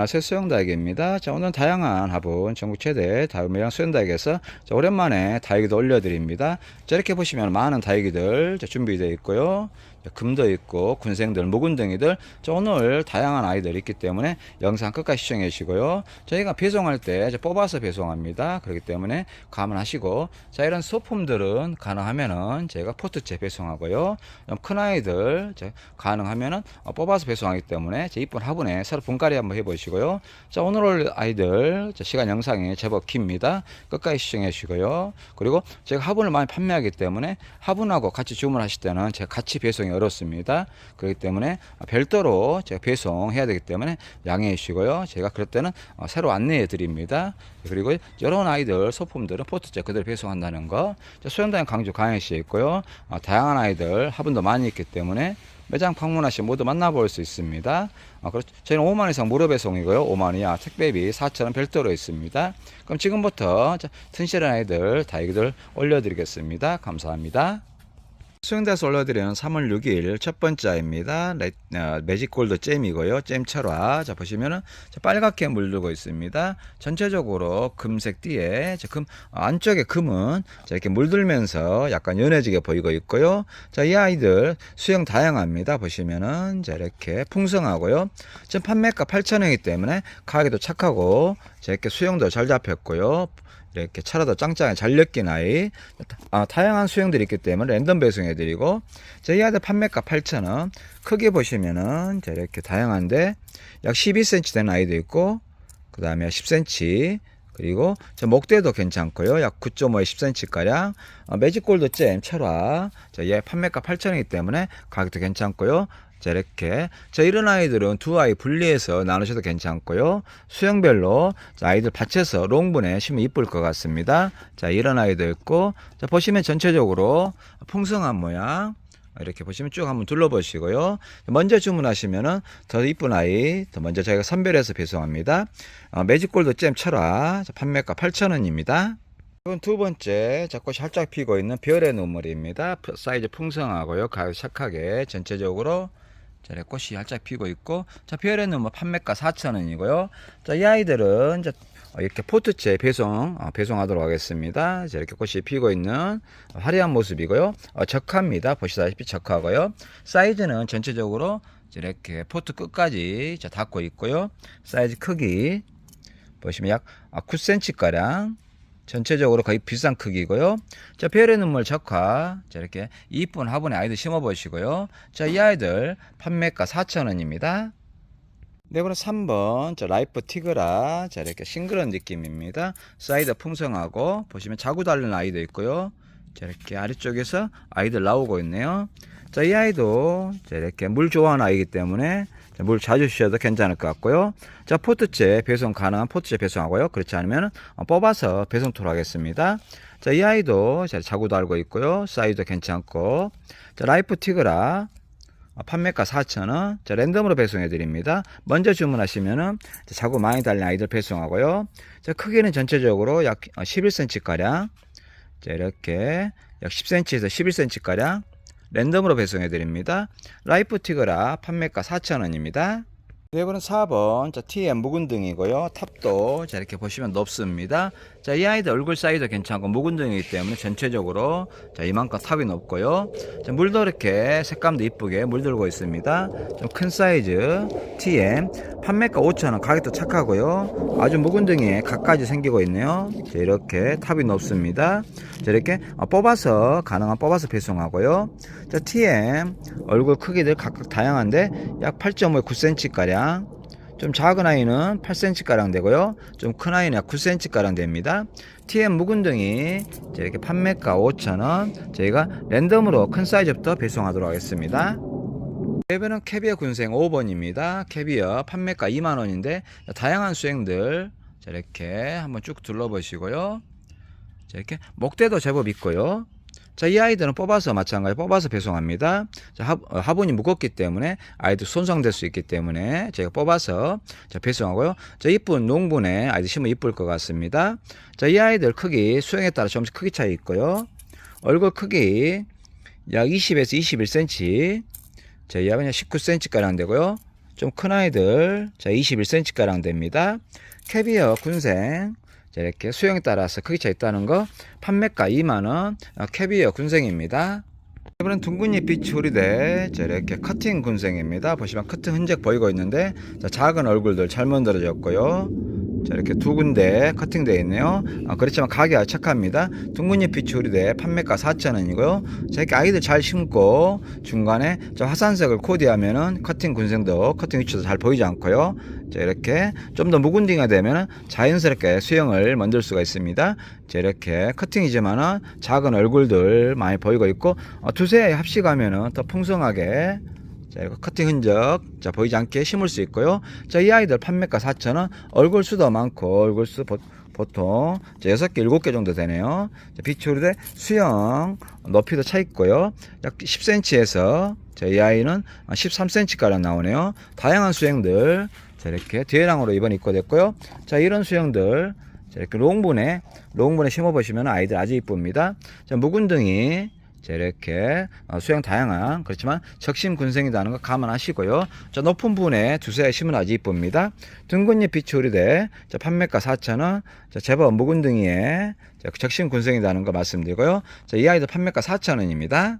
안녕하세요 수영다육입니다. 자 오늘 다양한 화분 전국 최대 다육매장 수영다육에서 자, 오랜만에 다육이도 올려드립니다. 자 이렇게 보시면 많은 자, 준비되어 있고요. 자, 금도 있고 군생들, 묵은등이들 자, 오늘 다양한 아이들이 있기 때문에 영상 끝까지 시청해 주시고요. 저희가 배송할 때 뽑아서 배송합니다. 그렇기 때문에 감안하시고 자 이런 소품들은 가능하면은 제가 포트째 배송하고요. 좀큰 아이들 이제 가능하면은 어, 뽑아서 배송하기 때문에 제 이쁜 화분에 서로 분갈이 한번 해보시고요. 자 오늘 올 아이들 자, 시간 영상이 제법 깁니다. 끝까지 시청해 주시고요. 그리고 제가 화분을 많이 판매하기 때문에 화분하고 같이 주문하실 때는 제가 같이 배송 이 어렵습니다. 그렇기 때문에 별도로 제가 배송해야 되기 때문에 양해해 주시고요. 제가 그럴 때는 어, 새로 안내해 드립니다. 그리고 이런 아이들 소품들은 포트째 그대로 배송한다는 거. 자, 수영장 강주 강해시에 있고요. 어, 다양한 아이들 화분도 많이 있기 때문에 매장 방문하시면 모두 만나볼 수 있습니다. 어, 그렇죠. 저희는 5만 이상 무료 배송이고요. 5만 이하 택배비 4천 원 별도로 있습니다. 그럼 지금부터 자, 튼실한 아이들 다육이들 올려드리겠습니다. 감사합니다. 수영대에서 올려드리는 3월 6일 첫 번째입니다. 레, 어, 매직골드 잼이고요. 잼 철화. 자, 보시면은 자, 빨갛게 물들고 있습니다. 전체적으로 금색 띠에 자, 금, 어, 안쪽에 금은 자, 이렇게 물들면서 약간 연해지게 보이고 있고요. 자, 이 아이들 수영 다양합니다. 보시면은 자, 이렇게 풍성하고요. 지금 판매가 8,000원이기 때문에 가격도 착하고 자, 이렇게 수영도 잘 잡혔고요. 이렇게 차라도 짱짱하게 잘 엮인 아이 아, 다양한 수영들이 있기 때문에 랜덤 배송해 드리고 저희 아들 판매가 8,000원. 크게 보시면은 자, 이렇게 다양한데 약 12cm 되는 아이도 있고 그 다음에 10cm 그리고 저 목대도 괜찮고요. 약 9.5에 10cm 가량 어, 매직골드 잼 철화. 저얘 판매가 8,000원이기 때문에 가격도 괜찮고요 자, 이렇게. 자, 이런 아이들은 두 아이 분리해서 나누셔도 괜찮고요. 수영별로 자, 아이들 받쳐서 롱분에 심으면 이쁠 것 같습니다. 자, 이런 아이도 있고. 자, 보시면 전체적으로 풍성한 모양. 이렇게 보시면 쭉 한번 둘러보시고요. 먼저 주문하시면은 더 이쁜 아이, 더 먼저 저희가 선별해서 배송합니다. 어, 매직골드 잼 철화. 자, 판매가 8,000원입니다. 이건 두 번째 자꾸 살짝 피고 있는 별의 눈물입니다. 사이즈 풍성하고요. 가격 착하게 전체적으로 자, 이렇게 꽃이 살짝 피고 있고 자, 별의 눈물 판매가 4,000원이고요. 자, 이 아이들은 이제 이렇게 포트째 배송 어, 배송하도록 하겠습니다. 자, 이렇게 꽃이 피고 있는 화려한 모습이고요. 어, 적합니다. 보시다시피 적하고요. 사이즈는 전체적으로 이렇게 포트 끝까지 자, 닿고 있고요. 사이즈 크기 보시면 약 9cm 가량 전체적으로 거의 비싼 크기고요. 자, 별의 눈물 적화. 자, 이렇게 이쁜 화분에 아이들 심어 보시고요. 자, 이 아이들 판매가 4,000원입니다. 네 번째 3번 자 라이프 티그라 자 이렇게 싱그런 느낌입니다 사이드 풍성하고 보시면 자구 달린 아이도 있고요 자 이렇게 아래쪽에서 아이들 나오고 있네요 자 이 아이도 자 이렇게 물 좋아하는 아이기 때문에 자, 물 자주 주셔도 괜찮을 것 같고요 자 포트째 배송 가능한 포트째 배송하고요 그렇지 않으면 어, 뽑아서 배송토록 하겠습니다 자 이 아이도 자 자구 달고 있고요 사이즈도 괜찮고 자 라이프 티그라 어, 판매가 4,000원. 자, 랜덤으로 배송해 드립니다. 먼저 주문하시면은 자구 많이 달린 아이들 배송하고요. 자, 크기는 전체적으로 약 11cm 가량. 자, 이렇게 약 10cm에서 11cm 가량 랜덤으로 배송해 드립니다. 라이프 티그라 판매가 4,000원입니다. 네 번은 4번 자 TM 묵은 등이고요. 탑도 자 이렇게 보시면 높습니다. 자 이 아이들 얼굴 사이즈 괜찮고 묵은 등이기 때문에 전체적으로 자 이만큼 탑이 높고요. 자 물도 이렇게 색감도 이쁘게 물들고 있습니다. 좀 큰 사이즈 TM 판매가 5천원 가격도 착하고요. 아주 묵은 등이 각가지 생기고 있네요. 자 이렇게 탑이 높습니다. 자 이렇게 어, 뽑아서 가능한 뽑아서 배송하고요. 자 TM 얼굴 크기들 각각 다양한데 약 8.5 9cm 가량 좀 작은 아이는 8cm 가량 되고요. 좀 큰 아이는 약 9cm 가량 됩니다. TM 묵은등이 이렇게 판매가 5,000원. 저희가 랜덤으로 큰 사이즈부터 배송하도록 하겠습니다. 레벨은 캐비어 군생 5번입니다. 캐비어 판매가 2만원인데 다양한 수행들 자, 이렇게 한번 쭉 둘러보시고요. 자, 이렇게 목대도 제법 있고요. 자, 이 아이들은 뽑아서 마찬가지 뽑아서 배송합니다. 자, 화, 어, 화분이 무겁기 때문에 아이들 손상될 수 있기 때문에 제가 뽑아서 자, 배송하고요. 자, 이쁜 농분에 아이들 심으면 이쁠 것 같습니다. 자, 이 아이들 크기 수영에 따라 조금씩 크기 차이 있고요. 얼굴 크기 약 20에서 21cm. 자, 이 아이는 19cm 가량 되고요. 좀 큰 아이들 자 21cm가량 됩니다. 캐비어 군생 자, 이렇게 수영에 따라서 크기 차이 있다는 거 판매가 2만원 어, 캐비어 군생입니다. 이번엔 둥근잎 빛이 우리대 자, 이렇게 커팅 군생입니다. 보시면 커팅 흔적 보이고 있는데 자, 작은 얼굴들 잘 만들어졌고요. 자, 이렇게 두 군데 커팅되어 있네요. 아, 그렇지만 가격이 착합니다. 둥근잎 빛이 우리대 판매가 4,000원이고요. 자, 이렇게 아이들 잘 심고 중간에 저 화산색을 코디하면은 커팅 군생도 커팅 위치도 잘 보이지 않고요. 자, 이렇게 좀 더 묵은 딩이 되면 자연스럽게 수영을 만들 수가 있습니다. 자, 이렇게 커팅이지만은 작은 얼굴들 많이 보이고 있고 어, 두세 합식하면은 더 풍성하게 자, 이거 커팅 흔적 자 보이지 않게 심을 수 있고요. 자, 이 아이들 판매가 4,000원. 얼굴 수도 많고 얼굴 수 보, 보통 자, 6개, 7개 정도 되네요. 자, 비추르대 수영 높이도 차 있고요. 약 10cm에서 자, 이 아이는 13cm가량 나오네요. 다양한 수영들 자, 이렇게 뒤에랑으로 이번 입고됐고요. 자, 이런 수영들 자, 이렇게 롱분에 롱분에 심어 보시면 아이들 아주 이쁩니다. 자, 묵은등이 자, 이렇게 어, 수영 다양한 그렇지만 적심 군생이라는 거 감안하시고요. 자, 높은 분에 두세 심은 아주 이쁩니다. 둥근잎 우리대 자, 판매가 4,000원. 자, 제법 묵은등이에 자, 적심 군생이라는 거 말씀드리고요. 자, 이 아이들 판매가 4,000원입니다.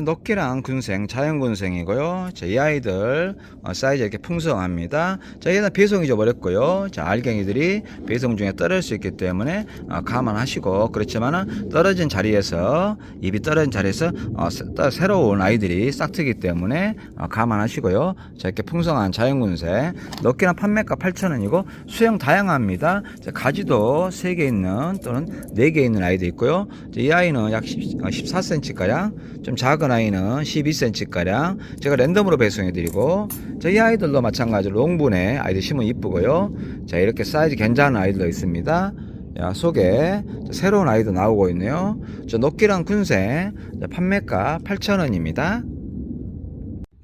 녹기랑 군생, 자연 군생이고요. 자, 이 아이들 어, 사이즈 이렇게 풍성합니다. 자, 얘는 배송이 좀 어렵고요. 자, 알갱이들이 배송 중에 떨어질 수 있기 때문에 어, 감안하시고 그렇지만은 떨어진 자리에서 입이 떨어진 자리에서 어, 새- 또 새로운 아이들이 싹트기 때문에 어, 감안하시고요. 자, 이렇게 풍성한 자연 군생, 녹기랑 판매가 8,000원이고 수영 다양합니다. 자, 가지도 3개 있는 또는 4개 있는 아이도 있고요. 자, 이 아이는 약 14cm 가량, 좀 작은 아이는 12cm가량 제가 랜덤으로 배송해드리고 자, 이 아이들도 마찬가지로 롱분에 아이들 심은 이쁘고요 자 이렇게 사이즈 괜찮은 아이들도 있습니다 야, 속에 자, 새로운 아이도 나오고 있네요 저 녹기랑 군생 자, 판매가 8,000원입니다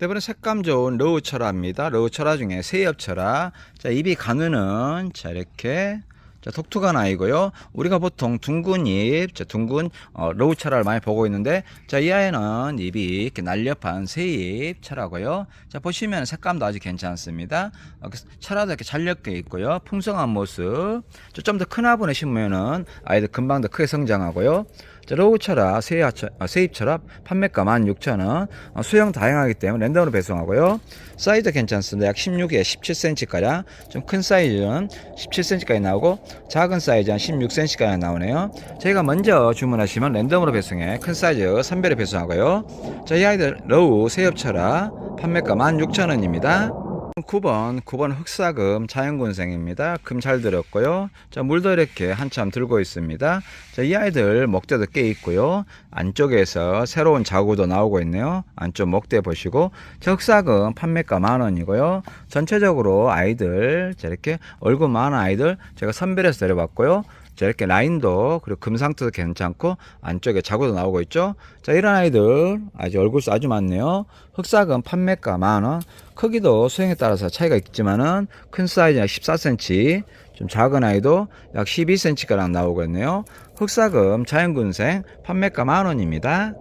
이번에 색감 좋은 러우 철화입니다. 러우 철화 중에 세엽 철화. 자, 입이 가늘은 자, 이렇게 자, 독특한 아이고요. 우리가 보통 둥근 입, 자, 둥근 어, 러우 철화를 많이 보고 있는데, 자, 이 아이는 입이 이렇게 날렵한 새입 철화고요. 자, 보시면 색감도 아주 괜찮습니다. 어, 그 철화도 이렇게 잘렵게 있고요. 풍성한 모습. 좀 더 큰 화분에 심으면은 아이들 금방 더 크게 성장하고요. 자, 로우 철화, 세입, 세입 철화 판매가 16,000원. 어, 수영 다양하기 때문에 랜덤으로 배송하고요. 사이즈 괜찮습니다. 약 16에 17cm가량. 좀 큰 사이즈는 17cm까지 나오고 작은 사이즈 한 16cm까지 나오네요. 저희가 먼저 주문하시면 랜덤으로 배송해 큰 사이즈 선별에 배송하고요. 자, 이 아이들 로우 철화 판매가 16,000원입니다. 9번, 9번 흑사금 자연군생입니다. 금 잘 들었고요. 자, 물도 이렇게 한참 들고 있습니다. 자, 이 아이들 목대도 꽤 있고요. 안쪽에서 새로운 자구도 나오고 있네요. 안쪽 목대 보시고. 자, 흑사금 판매가 만 원이고요. 전체적으로 아이들, 자, 이렇게 얼굴 많은 아이들 제가 선별해서 내려봤고요. 자, 이렇게 라인도 그리고 금 상태도 괜찮고 안쪽에 자구도 나오고 있죠. 자, 이런 아이들 아주 얼굴 수 아주 많네요. 흑사금 판매가 만 원. 크기도 수행에 따라서 차이가 있지만은 큰 사이즈 약 14cm, 좀 작은 아이도 약 12cm가량 나오거든요. 흑사금 자연군생 판매가 만 원입니다.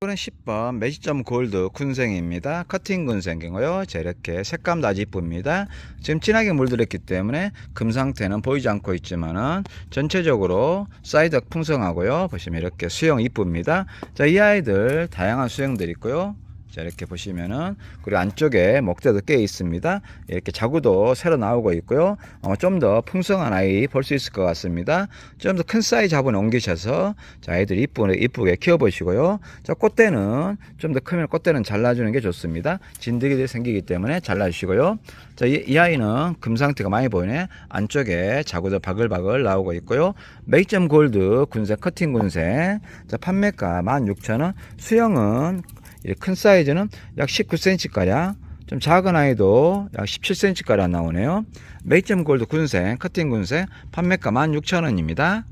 이번엔 10번 매직점 골드 군생입니다. 커팅 군생이고요. 자, 이렇게 색감도 아주 이쁩니다. 지금 진하게 물들었기 때문에 금 상태는 보이지 않고 있지만은 전체적으로 사이드 풍성하고요. 보시면 이렇게 수영 이쁩니다. 자, 이 아이들 다양한 수영들 있고요. 자, 이렇게 보시면은, 그리고 안쪽에 목대도 꽤 있습니다. 이렇게 자구도 새로 나오고 있고요. 어, 좀더 풍성한 아이 볼 수 있을 것 같습니다. 좀 더 큰 사이즈 화분에 옮기셔서, 자, 아이들 이쁘게, 이쁘게 키워보시고요. 자, 꽃대는 좀 더 크면 꽃대는 잘라주는 게 좋습니다. 진드기들이 생기기 때문에 잘라주시고요. 자, 이, 이 아이는 금 상태가 많이 보이네. 안쪽에 자구도 바글바글 나오고 있고요. 메이점 골드 군생, 커팅 군생. 자, 판매가 16,000원. 수영은 이 큰 사이즈는 약 19cm가량, 좀 작은 아이도 약 17cm가량 나오네요. 메이점 골드 군생, 커팅 군생, 판매가 16,000원입니다.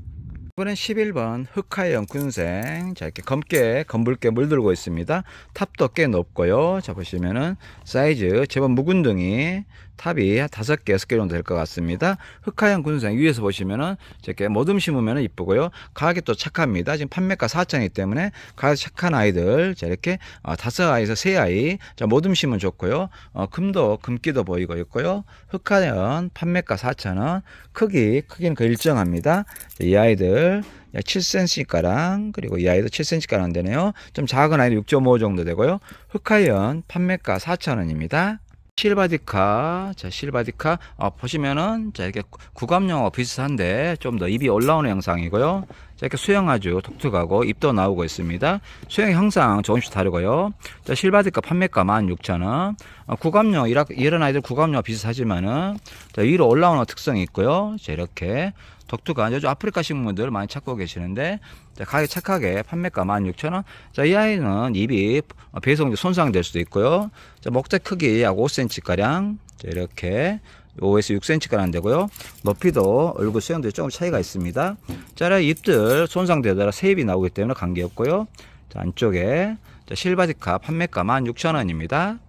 이번엔 11번 흑하영 군생 자 이렇게 검게 검붉게 물들고 있습니다. 탑도 꽤 높고요. 자 보시면은 사이즈 제법 묵은둥이 탑이 한 다섯 개 여섯 개 정도 될 것 같습니다. 흑하영 군생 위에서 보시면은 이렇게 모듬 심으면 이쁘고요. 가격이 또 착합니다. 지금 판매가 4천이기 때문에 가격 착한 아이들 자 이렇게 어, 다섯 아이에서 세 아이 자 모듬 심으면 좋고요. 어, 금도 금기도 보이고 있고요. 흑하영 판매가 4천원 크기 크기는 그 일정합니다. 자, 이 아이들 7cm가량 그리고 이 아이도 7cm가량 되네요. 좀 작은 아이는 6.5 정도 되고요. 흑하연 판매가 4,000원입니다. 실바디카, 자 실바디카 어, 보시면은 자 이렇게 구감용어 비슷한데 좀 더 입이 올라오는 영상이고요. 자 이렇게 수영 아주 독특하고 입도 나오고 있습니다. 수영 형상 조금씩 다르고요. 자 실바디카 판매가 16,000원. 어, 구감용 이라- 이런 아이들 구감용 비슷하지만은 자 위로 올라오는 특성이 있고요. 자 이렇게 독특한 요즘 아프리카 식물들 많이 찾고 계시는데 자, 가격 착하게 판매가 16,000원. 자, 이 아이는 입이 배송 손상될 수도 있고요. 자, 목대 크기 약 5cm 가량. 자, 이렇게 5에서 6cm 가량 되고요. 높이도 얼굴 수영도 조금 차이가 있습니다. 자, 입들 손상되더라 세입이 나오기 때문에 관계없고요. 자, 안쪽에 자, 실바디카 판매가 16,000원입니다.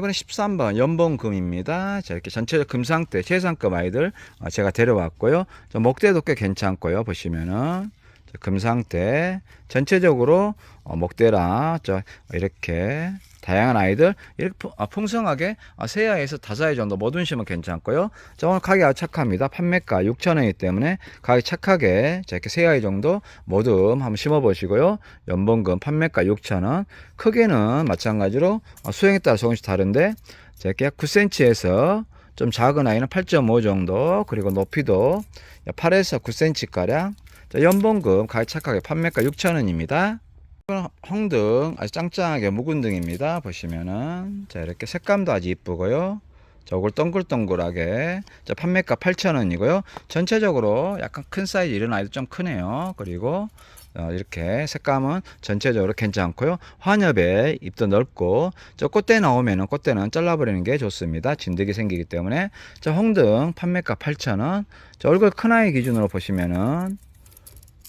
이번에 13번 연봉금입니다. 자, 이렇게 전체적 금 상태, 최상급 아이들 어, 제가 데려왔고요. 저 목대도 꽤 괜찮고요. 보시면은 자, 금 상태 전체적으로 어, 목대랑 저 이렇게 다양한 아이들 이렇게 풍- 아, 풍성하게 아, 세 아이에서 다섯 아이 정도 모든 심은 괜찮고요. 자 오늘 가격 착합니다. 판매가 6,000원이기 때문에 가격 착하게 자 이렇게 세 아이 정도 모듬 한번 심어 보시고요. 연봉금 판매가 6,000원. 크기는 마찬가지로 어, 수영에 따라 조금씩 다른데 자 이렇게 9cm에서 좀 작은 아이는 8.5 정도 그리고 높이도 8에서 9cm 가량 자, 연봉금 가격 착하게 판매가 6,000원입니다. 홍등 아주 짱짱하게 묵은 등입니다. 보시면은 자 이렇게 색감도 아주 이쁘고요. 저걸 동글동글하게 자 판매가 8,000원이고요. 전체적으로 약간 큰 사이즈 이런 아이도 좀 크네요. 그리고 어, 이렇게 색감은 전체적으로 괜찮고요. 환엽에 입도 넓고 저 꽃대 나오면은 꽃대는 잘라버리는 게 좋습니다. 진드기 생기기 때문에 자 홍등 판매가 8,000원. 자 얼굴 큰 아이 기준으로 보시면은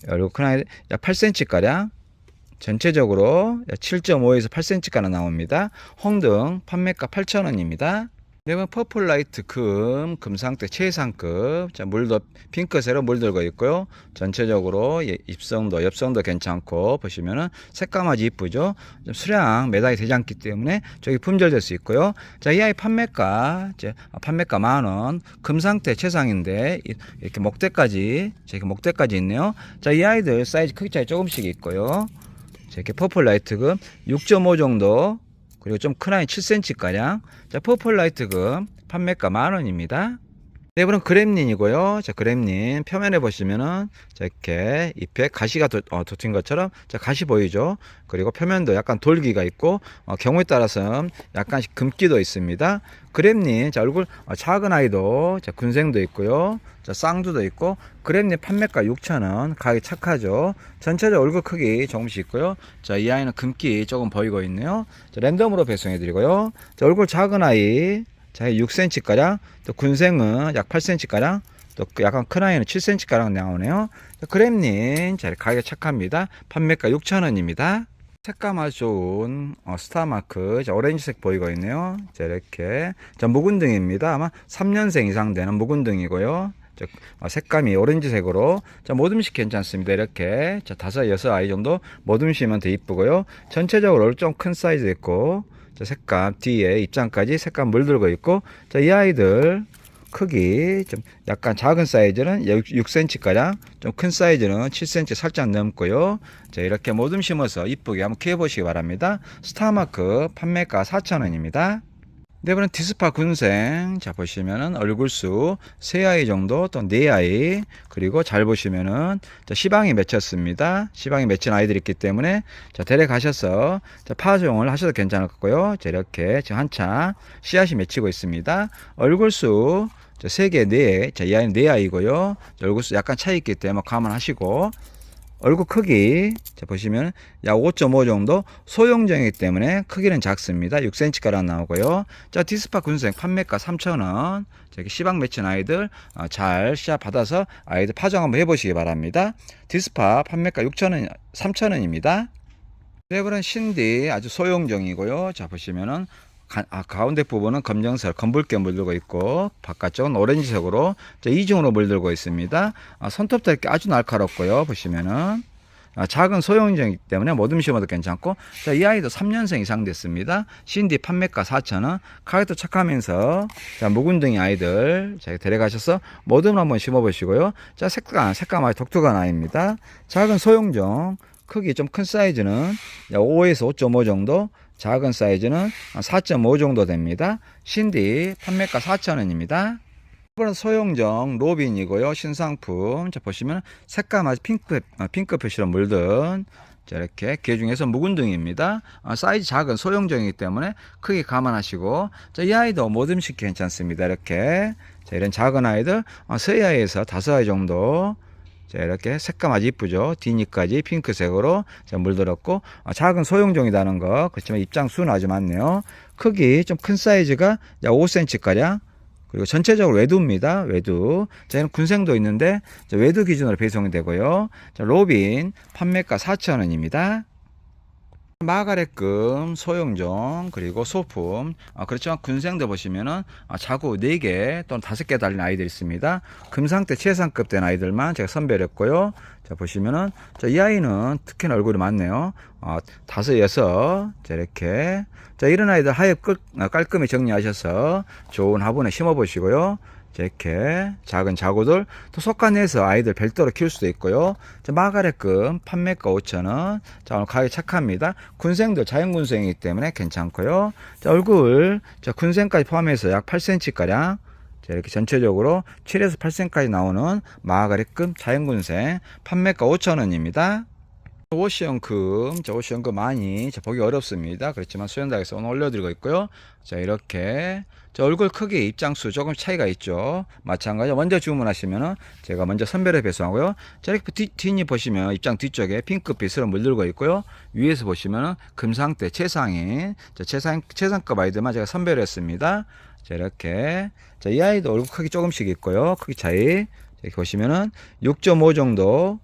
얼굴 큰 아이 약 8cm 가량 전체적으로 7.5에서 8cm가량 나옵니다. 홍등 판매가 8,000원입니다. 이번 퍼플라이트 금, 금상태 최상급. 자, 물도 핑크색으로 물들고 있고요. 전체적으로 예, 입성도, 엽성도 괜찮고, 보시면은 색감 아주 이쁘죠? 좀 수량 매달이 되지 않기 때문에 저기 품절될 수 있고요. 자, 이 아이 판매가, 이제 판매가 만 원. 금상태 최상인데, 이- 이렇게 목대까지, 이렇게 목대까지 있네요. 자, 이 아이들 사이즈 크기 차이 조금씩 있고요. 자, 이렇게 퍼플 라이트금 6.5 정도 그리고 좀 큰 아이 7cm 가량. 자 퍼플 라이트금 판매가 만원입니다 네 번은 그램린이고요. 자 그램린 표면에 보시면은 자 이렇게 잎에 가시가 도, 어, 돋은 것처럼 자 가시 보이죠? 그리고 표면도 약간 돌기가 있고 어, 경우에 따라서는 약간씩 금기도 있습니다. 그램린 자 얼굴 어, 작은 아이도 자 군생도 있고요. 자 쌍두도 있고 그램린 판매가 6,000원 가격이 착하죠? 전체적 얼굴 크기 조금씩 있고요. 자 이 아이는 금기 조금 보이고 있네요. 자, 랜덤으로 배송해 드리고요. 자 얼굴 작은 아이 자 6cm 가량 또 군생은 약 8cm 가량 또 약간 큰 아이는 7cm 가량 나오네요. 자, 그램린 자 가격 착합니다. 판매가 6,000원입니다. 색감 아주 좋은 어, 스타마크 자, 오렌지색 보이고 있네요. 자 이렇게. 자 묵은등입니다. 아마 3년생 이상 되는 묵은등이고요. 자, 어, 색감이 오렌지색으로. 자 모듬식 괜찮습니다. 이렇게. 자 다섯 여섯 아이 정도 모듬시면 더 이쁘고요. 전체적으로 좀 큰 사이즈 있고 자 색감 뒤에 입장까지 색감 물들고 있고 자 이 아이들 크기 좀 약간 작은 사이즈는 6cm 가량 좀 큰 사이즈는 7cm 살짝 넘고요. 자 이렇게 모듬 심어서 이쁘게 한번 키워 보시기 바랍니다. 스타마크 판매가 4,000원입니다 네 번은 디스파 군생. 자 보시면은 얼굴 수 세 아이 정도 또 네 아이. 그리고 잘 보시면은 자 시방이 맺혔습니다. 시방이 맺힌 아이들이 있기 때문에 자 데려가셔서 자 파종을 하셔도 괜찮을 거고요. 자 이렇게 지금 한참 씨앗이 맺히고 있습니다. 얼굴수 세개 네, 자, 이 아이는 네 아이고요. 자, 얼굴 수 약간 차이 있기 때문에 감안하시고, 얼굴 크기 자 보시면 약 5.5 정도 소형종이기 때문에 크기는 작습니다. 6cm가량 나오고요. 자 디스파 군생 판매가 3,000원. 저기 시방 맺힌 아이들 어, 잘 시합 받아서 아이들 파종 한번 해보시기 바랍니다. 디스파 판매가 6,000원, 3,000원입니다. 레벨은 신디 아주 소형종이고요. 자 보시면은 가, 아, 가운데 부분은 검정색 검붉게 물들고 있고 바깥쪽은 오렌지색으로 자, 이중으로 물들고 있습니다. 아, 손톱도 이렇게 아주 날카롭고요. 보시면은 아, 작은 소형종이기 때문에 못 음심어도 괜찮고 자, 이 아이도 3년생 이상 됐습니다. 신디 판매가 4,000원 가격도 착하면서 자, 묵은둥이 아이들 자, 데려가셔서 모듬을 한번 심어보시고요. 자, 색감, 색감 아주 독특한 아이입니다. 작은 소형종 크기 좀 큰 사이즈는 5에서 5.5 정도, 작은 사이즈는 4.5 정도 됩니다. 신디 판매가 4,000원입니다. 이번은 소형종 로빈이고요. 신상품. 자, 보시면 색감 아주 핑크, 어, 핑크 표시로 물든 자, 이렇게 개 중에서 묵은둥입니다. 어, 사이즈 작은 소형종이기 때문에 크기 감안하시고 자, 이 아이도 모듬식 괜찮습니다. 이렇게 자, 이런 작은 아이들 어, 세 아이에서 다섯 아이 정도 자, 이렇게 색감 아주 이쁘죠. 뒤니까지 핑크색으로 자, 물들었고, 아, 작은 소형종이라는 거. 그렇지만 입장 수는 아주 많네요. 크기 좀 큰 사이즈가 약 5cm가량. 그리고 전체적으로 외두입니다. 외두. 자, 얘는 군생도 있는데, 자, 외두 기준으로 배송이 되고요. 자, 로빈 판매가 4,000원입니다. 마가렛금, 소형종, 그리고 소품. 아, 그렇지만 군생도 보시면은 아, 자구 4개 또는 5개 달린 아이들이 있습니다. 금상태 최상급 된 아이들만 제가 선별했고요. 자, 보시면은 자, 이 아이는 특히나 얼굴이 많네요. 아, 다섯, 여섯. 자, 이렇게. 자, 이런 아이들 하엽 끌, 아, 깔끔히 정리하셔서 좋은 화분에 심어 보시고요. 자, 이렇게 작은 자구들 또 속간해서 아이들 별도로 키울 수도 있고요. 자, 마가렛금 판매가 5,000원. 자, 오늘 가격 착합니다. 군생도 자연군생이기 때문에 괜찮고요. 자, 얼굴 자, 군생까지 포함해서 약 8cm 가량. 자, 이렇게 전체적으로 7에서 8cm까지 나오는 마가렛금 자연군생 판매가 5,000원입니다. 오시연금, 자, 오시연금 많이 자, 보기 어렵습니다. 그렇지만 수연닭에서 오늘 올려드리고 있고요. 자, 이렇게 자, 얼굴 크기 입장수 조금 차이가 있죠. 마찬가지로 먼저 주문하시면은 제가 먼저 선별해 배송하고요. 자, 이렇게 뒤, 뒷니 보시면 입장 뒤쪽에 핑크빛으로 물들고 있고요. 위에서 보시면은 금상대 최상인, 자, 최상, 최상급 아이들만 제가 선별했습니다. 자, 이렇게. 자, 이 아이도 얼굴 크기 조금씩 있고요. 크기 차이. 이렇게 보시면은 6.5 정도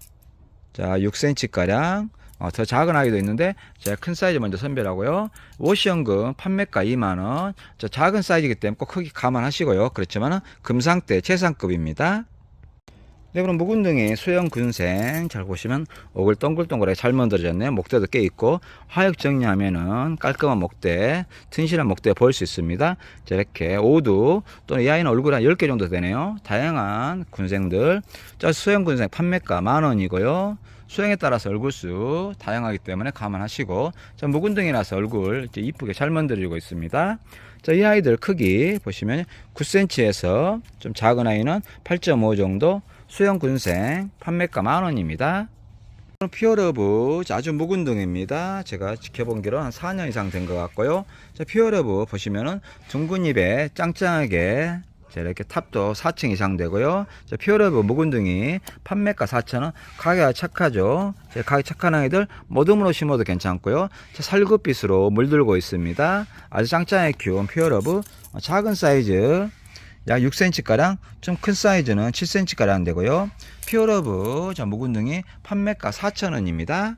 자, 6cm가량. 어, 더 작은 아이도 있는데 제가 큰 사이즈 먼저 선별하고요. 워시연금 판매가 2만원. 자, 작은 사이즈이기 때문에 꼭 크기 감안하시고요. 그렇지만은 금상대 최상급입니다. 네, 그럼 묵은둥이 수영 군생 잘 보시면 오글 동글동글하게 잘 만들어졌네요. 목대도 꽤 있고 화약 정리하면은 깔끔한 목대, 튼실한 목대 보일 수 있습니다. 자, 이렇게 오두 또는 이 아이는 얼굴 한 10개 정도 되네요. 다양한 군생들. 자, 수영 군생 판매가 만 원이고요. 수영에 따라서 얼굴 수 다양하기 때문에 감안하시고 자, 묵은둥이라서 얼굴 이제 이쁘게 잘 만들어지고 있습니다. 자, 이 아이들 크기 보시면 9cm에서 좀 작은 아이는 8.5 정도 수영 군생 판매가 만 원입니다. 피어러브 아주 묵은둥입니다. 제가 지켜본 기로 한 4년 이상 된 것 같고요. 자, 피어러브 보시면은 둥근 입에 짱짱하게 자, 이렇게 탑도 4층 이상 되고요. 자, 피어러브 묵은둥이 판매가 4,000원. 가격 착하죠. 자, 가격 착한 아이들 모듬으로 심어도 괜찮고요. 자, 살구빛으로 물들고 있습니다. 아주 짱짱하게 키운 피어러브 어, 작은 사이즈 약 6cm가량, 좀 큰 사이즈는 7cm가량 되고요. 피어러브 자, 묵은둥이 판매가 4,000원입니다.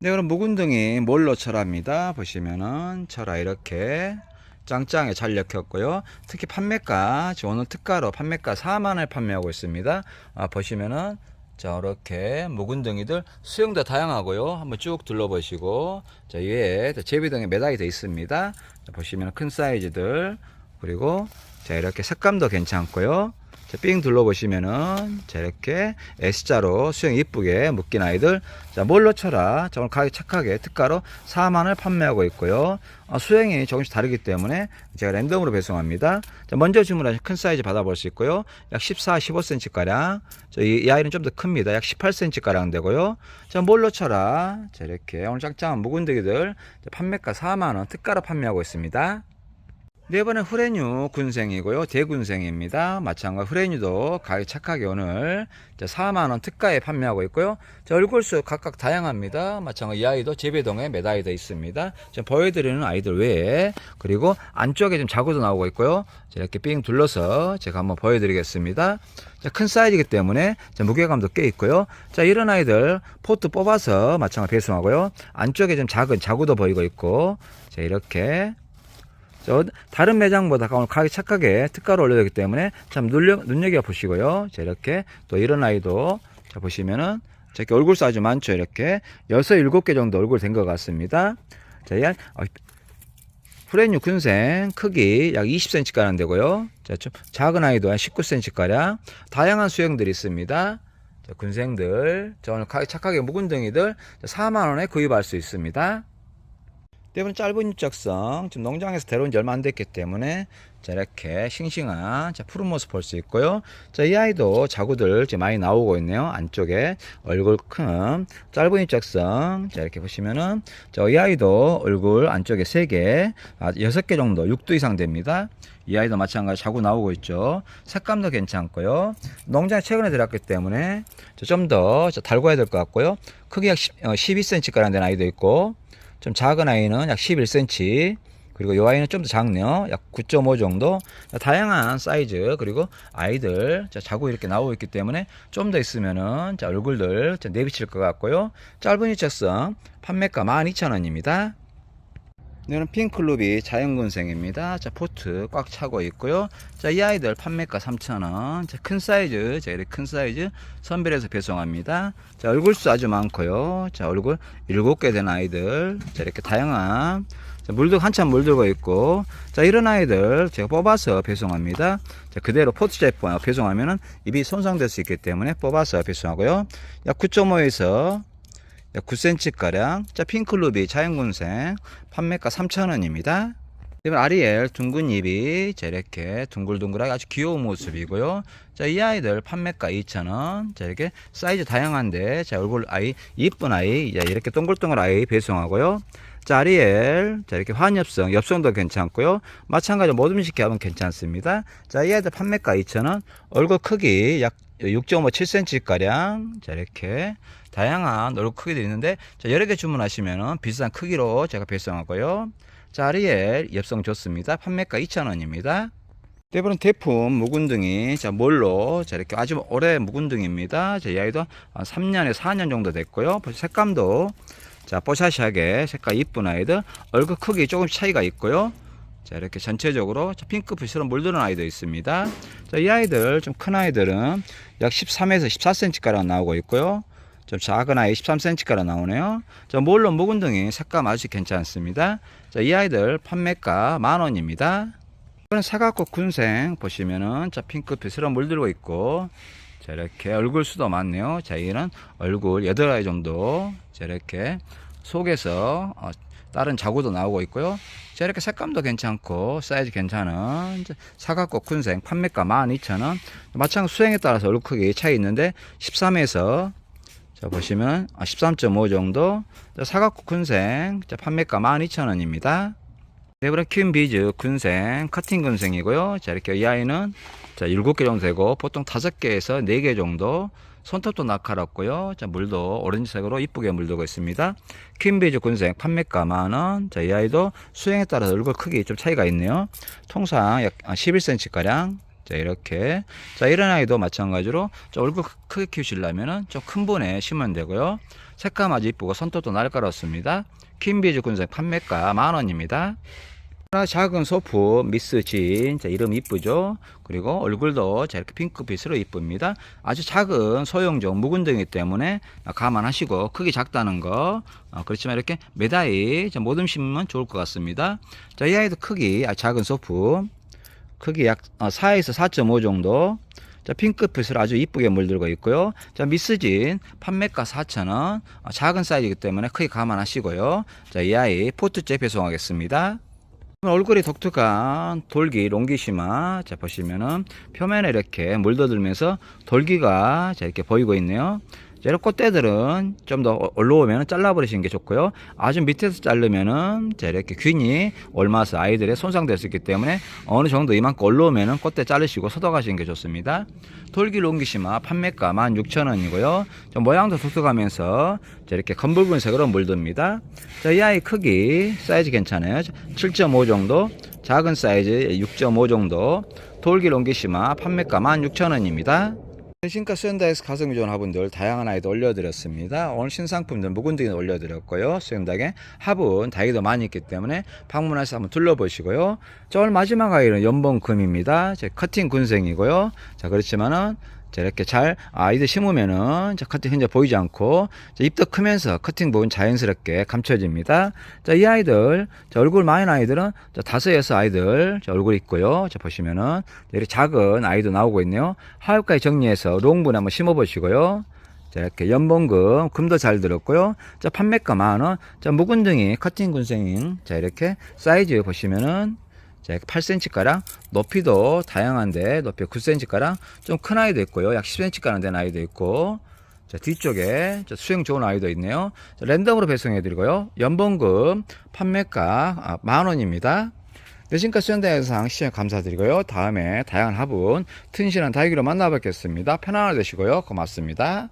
네, 그럼 묵은둥이 몰로 철합니다. 보시면은 철화 이렇게 짱짱하게 잘 엮였고요. 특히 판매가 오늘 특가로 판매가 4만원에 판매하고 있습니다. 아, 보시면은 자 이렇게 묵은둥이들 수영도 다양하고요. 한번 쭉 둘러보시고 자 위에 제비등에 매달이 되어 있습니다. 자, 보시면 큰 사이즈들 그리고 자 이렇게 색감도 괜찮고요. 자, 삥 둘러보시면은 자 이렇게 S자로 수영 이쁘게 묶인 아이들. 자 몰로 쳐라? 자 오늘 가격 착하게 특가로 4만을 판매하고 있고요. 어, 수영이 조금씩 다르기 때문에 제가 랜덤으로 배송합니다. 자 먼저 주문하신 큰 사이즈 받아볼 수 있고요. 약 14, 15cm 가량. 자, 이, 이 아이는 좀 더 큽니다. 약 18cm 가량 되고요. 자 몰로 쳐라? 자 이렇게 오늘 짱짱한 묵은둥이들 자, 판매가 4만원 특가로 판매하고 있습니다 네 번은 후레뉴 군생이고요. 대군생입니다. 마찬가지 후레뉴도 가격 착하게 오늘 4만원 특가에 판매하고 있고요. 자, 얼굴수 각각 다양합니다. 마찬가지 이 아이도 제배동에 매달려 있습니다. 지금 보여드리는 아이들 외에 그리고 안쪽에 좀 자구도 나오고 있고요. 자, 이렇게 삥 둘러서 제가 한번 보여드리겠습니다. 자, 큰 사이즈이기 때문에 자, 무게감도 꽤 있고요. 자, 이런 아이들 포트 뽑아서 마찬가지 배송하고요. 안쪽에 좀 작은 자구도 보이고 있고 자, 이렇게 저 다른 매장보다 오늘 가격 착하게 특가로 올려졌기 때문에 참 눈여, 눈여겨 보시고요. 자, 이렇게 또 이런 아이도 자 보시면은 자, 이렇게 얼굴 사이즈 많죠. 이렇게 여섯 일곱 개 정도 얼굴 된 것 같습니다. 자, 이 프레뉴 군생 크기 약 20cm 가량 되고요. 자, 좀 작은 아이도 한 19cm 가량 다양한 수형들이 있습니다. 자, 군생들 자, 오늘 가격 착하게 묵은 등이들 4만 원에 구입할 수 있습니다. 때문에 짧은 입적성 지금 농장에서 데려온 지 얼마 안 됐기 때문에 자 이렇게 싱싱한 자 푸른 모습 볼 수 있고요. 자 이 아이도 자구들 지금 많이 나오고 있네요. 안쪽에 얼굴 큰 짧은 입적성. 자 이렇게 보시면은 자 이 아이도 얼굴 안쪽에 3개 아, 6개 정도 6도 이상 됩니다. 이 아이도 마찬가지 자구 나오고 있죠. 색감도 괜찮고요. 농장에 최근에 들어왔기 때문에 좀 더 달궈야 될 것 같고요. 크기 약 10, 12cm 가량 된 아이도 있고 좀 작은 아이는 약 11cm 그리고 이 아이는 좀 더 작네요. 약 9.5 정도. 다양한 사이즈 그리고 아이들 자, 자고 이렇게 나오고 있기 때문에 좀 더 있으면은 자, 얼굴들 자, 내비칠 것 같고요. 짧은 일체성 판매가 12,000원입니다 이거는 핑클루비 자연군생입니다. 자, 포트 꽉 차고 있고요. 자, 이 아이들 판매가 3,000원. 자, 큰 사이즈, 자, 이렇게 큰 사이즈 선별해서 배송합니다. 자, 얼굴수 아주 많고요. 자, 얼굴 7개 된 아이들. 자, 이렇게 다양한 자, 물도 한참 물들고 있고 자 이런 아이들 제가 뽑아서 배송합니다 자 그대로 포트 제품 배송하면은 입이 손상될 수 있기 때문에 뽑아서 배송하고요 약 9.5에서 9cm가량 자 핑클루비 자연군생 판매가 3,000원입니다. 그리고 아리엘 둥근 입이 자 이렇게 둥글둥글하게 아주 귀여운 모습이고요. 자 이 아이들 판매가 2,000원. 자 이렇게 사이즈 다양한데 자 얼굴 아이 이쁜 아이 자 이렇게 동글동글 아이 배송하고요. 자 아리엘 자 이렇게 환엽성 엽성도 괜찮고요. 마찬가지로 모둠식 겹은 괜찮습니다. 자 이 아이들 판매가 2,000원. 얼굴 크기 약 6.5, 7cm 가량. 자 이렇게 다양한 얼굴 크기도 있는데 자 여러 개 주문하시면은 비싼 크기로 제가 배송하고요. 자 아리엘 엽성 좋습니다. 판매가 2,000원입니다. 대부분 대품 묵은등이 자 뭘로 자 이렇게 아주 오래 묵은등입니다. 자 이 아이도 한 3년에 4년 정도 됐고요. 색감도 자 뽀샤시하게 색깔 이쁜 아이들 얼굴 크기 조금 차이가 있고요. 자 이렇게 전체적으로 핑크빛으로 물드는 아이도 있습니다 자 이 아이들 좀 큰 아이들은 약 13에서 14cm 가량 나오고 있고요 좀 작은 아이 13cm 가량 나오네요 자 몰로 묵은 등이 색감 아주 괜찮습니다 자 이 아이들 판매가 만원입니다 이번엔 사각꽃 군생 보시면은 자 핑크빛으로 물들고 있고 자 이렇게 얼굴 수도 많네요 자 이는 얼굴 8아이 정도 자 이렇게 속에서 어, 다른 자구도 나오고 있고요. 자, 이렇게 색감도 괜찮고 사이즈 괜찮은 사각꽃 군생 판매가 12,000원. 마찬가지 수행에 따라서 얼굴 크기 차이 있는데 13에서 자 보시면 13.5 정도 사각꽃 군생 자, 판매가 12,000원입니다. 네브라 퀸 비즈 군생 커팅 군생이고요. 자 이렇게 이 아이는 자 7개 정도 되고 보통 5개에서 4개 정도 손톱도 날카롭고요. 자, 물도 오렌지색으로 이쁘게 물들고 있습니다. 퀸비즈 군생 판매가 만원. 자, 이 아이도 수행에 따라서 얼굴 크기 좀 차이가 있네요. 통상 약 11cm 가량. 자, 이렇게. 자, 이런 아이도 마찬가지로 얼굴 크게 키우시려면은 좀큰 분에 심으면 되고요. 색감 아주 이쁘고 손톱도 날카롭습니다. 퀸비즈 군생 판매가 만원입니다. 작은 소프 미스진 자 이름 이쁘죠 그리고 얼굴도 자 이렇게 핑크빛으로 이쁩니다 아주 작은 소형종 묵은등이기 때문에 감안하시고 크기 작다는 거 어, 그렇지만 이렇게 매다이 모듬 심으면 좋을 것 같습니다 자이 아이도 크기 아, 작은 소프 크기 약 4에서 어, 4.5 정도 자, 핑크빛으로 아주 이쁘게 물들고 있고요. 자, 미스진 판매가 4,000원. 어, 작은 사이즈이기 때문에 크게 감안하시고요. 자, 이 아이 포트째 배송하겠습니다. 얼굴이 독특한 돌기 롱기시마 자 보시면은 표면에 이렇게 물들면서 돌기가 자 이렇게 보이고 있네요 이런 꽃대들은 좀 더 올라오면 잘라버리시는 게 좋고요. 아주 밑에서 자르면은 자, 이렇게 균이 옮아서 아이들의 손상될 수 있기 때문에 어느 정도 이만큼 올라오면은 꽃대 자르시고 서둬가시는 게 좋습니다. 돌길 옮기시마 판매가 16,000원이고요. 모양도 독특하면서 자, 이렇게 검붉은 색으로 물듭니다. 자, 이 아이 크기 사이즈 괜찮아요. 7.5 정도, 작은 사이즈 6.5 정도. 돌길 옮기시마 판매가 16,000원입니다. 신가 수연다에서 가성비 좋은 화분들 다양한 아이도 올려드렸습니다. 오늘 신상품들 묵은등이 올려드렸고요. 수연닭에 화분 다이도 많이 있기 때문에 방문해서 한번 둘러보시고요. 자 오늘 마지막 아이는 연봉금입니다. 제 커팅 군생이고요. 자 그렇지만은 자, 이렇게 잘 아이들 심으면은 자, 커팅 현재 보이지 않고 자, 입도 크면서 커팅 부분 자연스럽게 감춰집니다. 자, 이 아이들 자, 얼굴 많은 아이들은 자, 다섯 여섯 아이들 자, 얼굴 있고요. 자, 보시면은 이렇게 작은 아이도 나오고 있네요. 하엽까지 정리해서 롱분 한번 심어 보시고요. 자, 이렇게 연봉금, 금도 잘 들었고요. 자, 판매가 만원. 자, 묵은등이 커팅 군생인. 자, 이렇게 사이즈 보시면은 자, 8cm가량 높이도 다양한데 높이 9cm가량 좀큰 아이도 있고요. 약 10cm가량 된 아이도 있고 자, 뒤쪽에 자, 수영 좋은 아이도 있네요. 자, 랜덤으로 배송해 드리고요. 연봉금 판매가 아, 만 원입니다. 네, 지금까지 수연대 영상 시청 감사드리고요. 다음에 다양한 화분 튼실한 다육이로 만나 뵙겠습니다. 편안하게 되시고요. 고맙습니다.